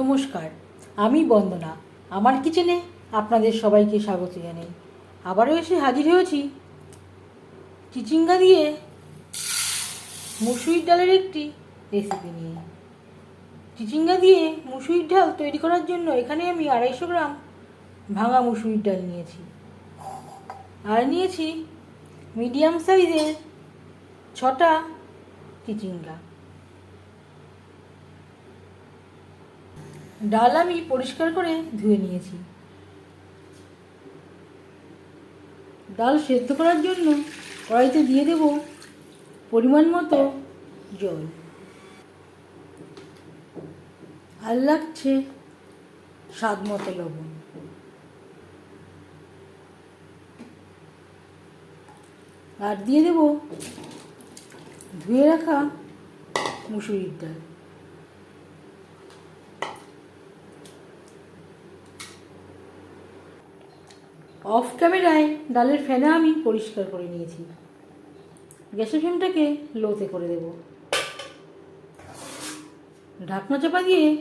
নমস্কার, আমি বন্দনা। আমার কিচেনে আপনাদের সবাইকে স্বাগত জানাই। আবারও এসে হাজির হয়েছি। চিচিঙ্গা দিয়ে মুসুরির ডালের একটি রেসিপি নিয়ে। চিচিঙ্গা দিয়ে মুসুরির ডাল তৈরি করার জন্য এখানে আমি আড়াইশো গ্রাম ভাঙা মুসুরির ডাল নিয়েছি। আর নিয়েছি মিডিয়াম সাইজের ছটা চিচিঙ্গা। ডাল আমি পরিষ্কার করে ধুয়ে নিয়েছি। ডাল সেদ্ধ করার জন্য কড়াইতে দিয়ে দেব পরিমাণ মতো জল। আর লাগছে স্বাদ মতো লবণ। আর দিয়ে দেব ধুয়ে রাখা মুসুরির ডাল। অফ ক্যামেরায় ডালের ফেনা আমি পরিষ্কার করে নিয়েছি। গ্যাসের ফ্লেমটাকে লোতে করে দেব। ঢাকনা চাপা দিয়ে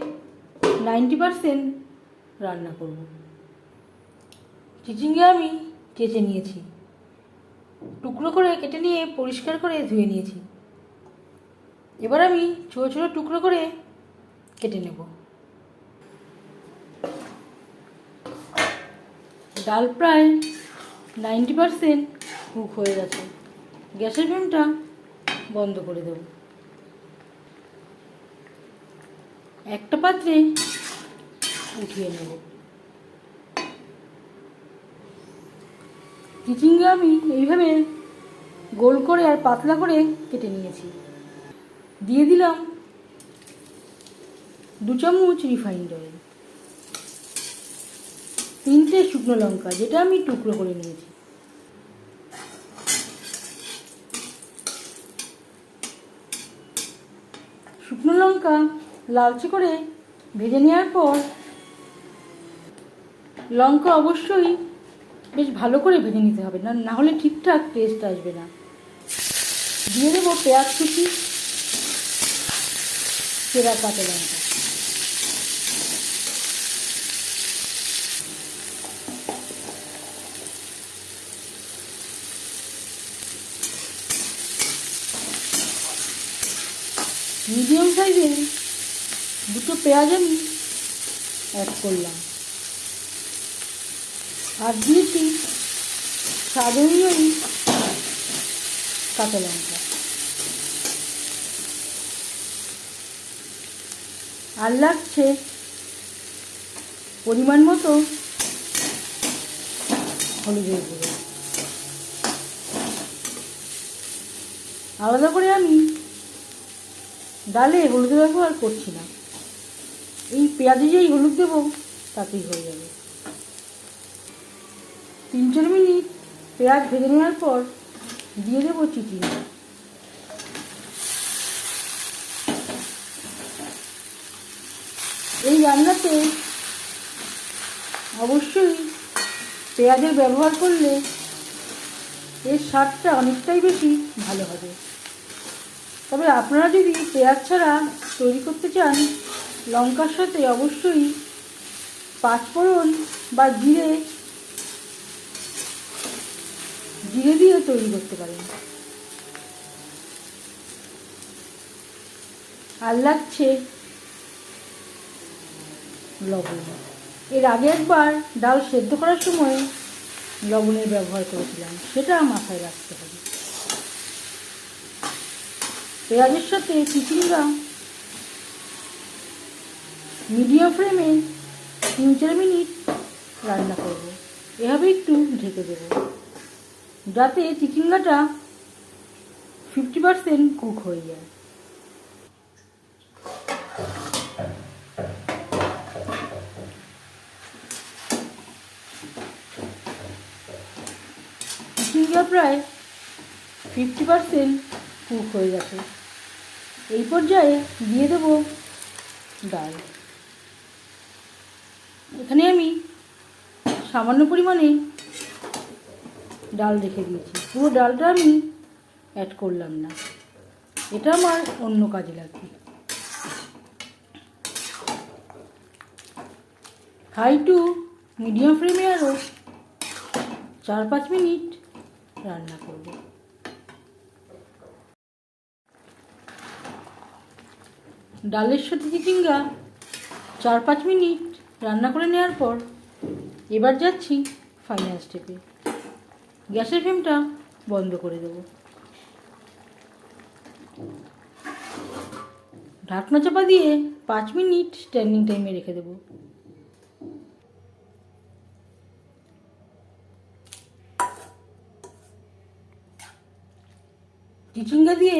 নাইনটি পারসেন্ট রান্না করব। চিচিঙ্গে আমি চেঁচে নিয়েছি। টুকরো করে কেটে নিয়ে পরিষ্কার করে ধুয়ে নিয়েছি। এবার আমি ছোটো ছোটো টুকরো করে কেটে নেব। ডাল প্রায় নাইনটি পারসেন্ট কুক হয়ে গেছে। গ্যাসের ফ্লেমটা বন্ধ করে দেব। একটা পাত্রে উঠিয়ে নেব। চিচিঙ্গা আমি এইভাবে গোল করে আর পাতলা করে কেটে নিয়েছি। দিয়ে দিলাম দু চামচ রিফাইন্ড অয়েল তিনটে শুকনো লঙ্কা, যেটা আমি টুকরো করে নিয়েছি। শুকনো লঙ্কা লালচে করে ভেজে নেওয়ার পর, লঙ্কা অবশ্যই বেশ ভালো করে ভেজে নিতে হবে, না না হলে ঠিকঠাক টেস্ট আসবে না। দিয়ে দেবো পেঁয়াজ কুচি সেরা কাঁচা লঙ্কা। মিডিয়াম সাইজের দুটো পেঁয়াজ আমি অ্যাড করলাম। আর দিয়েছি স্বাদ অনুযায়ী কাঁচা লঙ্কা। আর লাগছে পরিমাণ মতো হলুদের গুঁড়ো। আলাদা করে আমি ডালে হলুদের ব্যবহার করছি না। এই পেঁয়াজে যেই হলুদ দেবো, তাতেই হয়ে যাবে। তিন চার মিনিট পেঁয়াজ ভেজে নেওয়ার পর দিয়ে দেবো চিচিঙ্গা। এই রান্নাতে অবশ্যই পেঁয়াজের ব্যবহার করলে এর স্বাদটা অনেকটাই বেশি ভালো হবে। তবে আপনারা যদি পেঁয়াজ ছাড়া তৈরি করতে চান, লঙ্কার সাথে অবশ্যই পাঁচফোড়ন বা জিরে জিরে দিয়ে তৈরি করতে পারেন। আর লাগছে লবণ। এর আগে একবার ডাল সেদ্ধ করার সময় লবণের ব্যবহার করেছিলাম, সেটা মাথায় রাখতে হবে। পেঁয়াজের সাথে চিচিঙ্গা মিডিয়াম ফ্লেমে তিন চার মিনিট রান্না করব। এভাবে একটু ঢেকে দেব। যাতে চিচিঙ্গাটা ফিফটি পারসেন্ট কুক হয়ে যায়। চিচিঙ্গা প্রায় ফিফটি পারসেন্ট কুক হয়ে গেছে। এই পর্যায়ে দিয়ে দেব ডাল। এখানে আমি সামান্য পরিমাণে ডাল রেখে দিয়েছি। পুরো ডালটা আমি অ্যাড করলাম না। এটা আমার অন্য কাজে লাগবে। হাই টু মিডিয়াম ফ্লেমে আরও চার পাঁচ মিনিট রান্না করব। ডালের সাথে চিচিঙ্গা চার পাঁচ মিনিট রান্না করে নেওয়ার পর এবার যাচ্ছি ফাইনাল স্টেপে গ্যাসের ফ্লেমটা বন্ধ করে দেবো। ঢাকনা চাপা দিয়ে পাঁচ মিনিট স্ট্যান্ডিং টাইমে রেখে দেবো। চিচিঙ্গা দিয়ে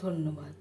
ধন্যবাদ।